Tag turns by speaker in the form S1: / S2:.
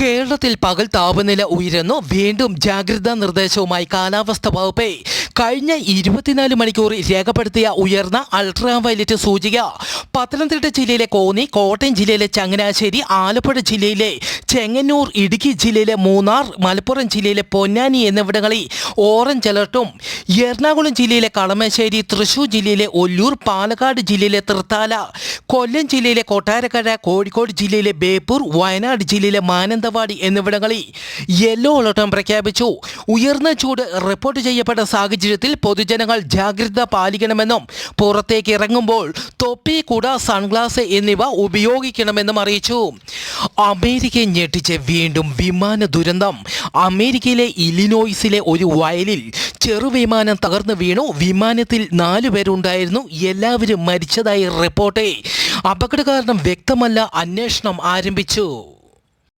S1: കേരളത്തിൽ പകൽ താപനില ഉയരുന്നു. വീണ്ടും ജാഗ്രതാ നിർദ്ദേശവുമായി കാലാവസ്ഥ വകുപ്പ് കഴിഞ്ഞ ഇരുപത്തിനാല് മണിക്കൂറിൽ രേഖപ്പെടുത്തിയ ഉയർന്ന അൾട്രാ വയലറ്റ് സൂചിക. പത്തനംതിട്ട ജില്ലയിലെ കോന്നി കോട്ടയം ജില്ലയിലെ ചങ്ങനാശ്ശേരി ആലപ്പുഴ ജില്ലയിലെ ചെങ്ങന്നൂർ ഇടുക്കി ജില്ലയിലെ മൂന്നാർ മലപ്പുറം ജില്ലയിലെ പൊന്നാനി എന്നിവിടങ്ങളിൽ ഓറഞ്ച് അലർട്ടും. എറണാകുളം ജില്ലയിലെ കളമശ്ശേരി തൃശൂർ ജില്ലയിലെ ഒല്ലൂർ പാലക്കാട് ജില്ലയിലെ തൃത്താല കൊല്ലം ജില്ലയിലെ കൊട്ടാരക്കര കോഴിക്കോട് ജില്ലയിലെ ബേപ്പൂർ വയനാട് ജില്ലയിലെ മാനന്തവാടി എന്നിവിടങ്ങളിൽ യെല്ലോ അലർട്ടും പ്രഖ്യാപിച്ചു. ഉയർന്ന ചൂട് റിപ്പോർട്ട് ചെയ്യപ്പെട്ട സാഹചര്യത്തിൽ പൊതുജനങ്ങൾ ജാഗ്രത പാലിക്കണമെന്നും പുറത്തേക്ക് ഇറങ്ങുമ്പോൾ തൊപ്പി കുട സൺഗ്ലാസ് എന്നിവ ഉപയോഗിക്കണമെന്നും അറിയിച്ചു. അമേരിക്കയെ ഞെട്ടിച്ച് വീണ്ടും വിമാന ദുരന്തം. അമേരിക്കയിലെ ഇലിനോയിസിലെ ഒരു വയലിൽ ചെറുവിമാനം തകർന്നു വീണു. വിമാനത്തിൽ നാലു പേരുണ്ടായിരുന്നു. എല്ലാവരും മരിച്ചതായി റിപ്പോർട്ടേ അപകട കാരണം വ്യക്തമല്ല. അന്വേഷണം ആരംഭിച്ചു.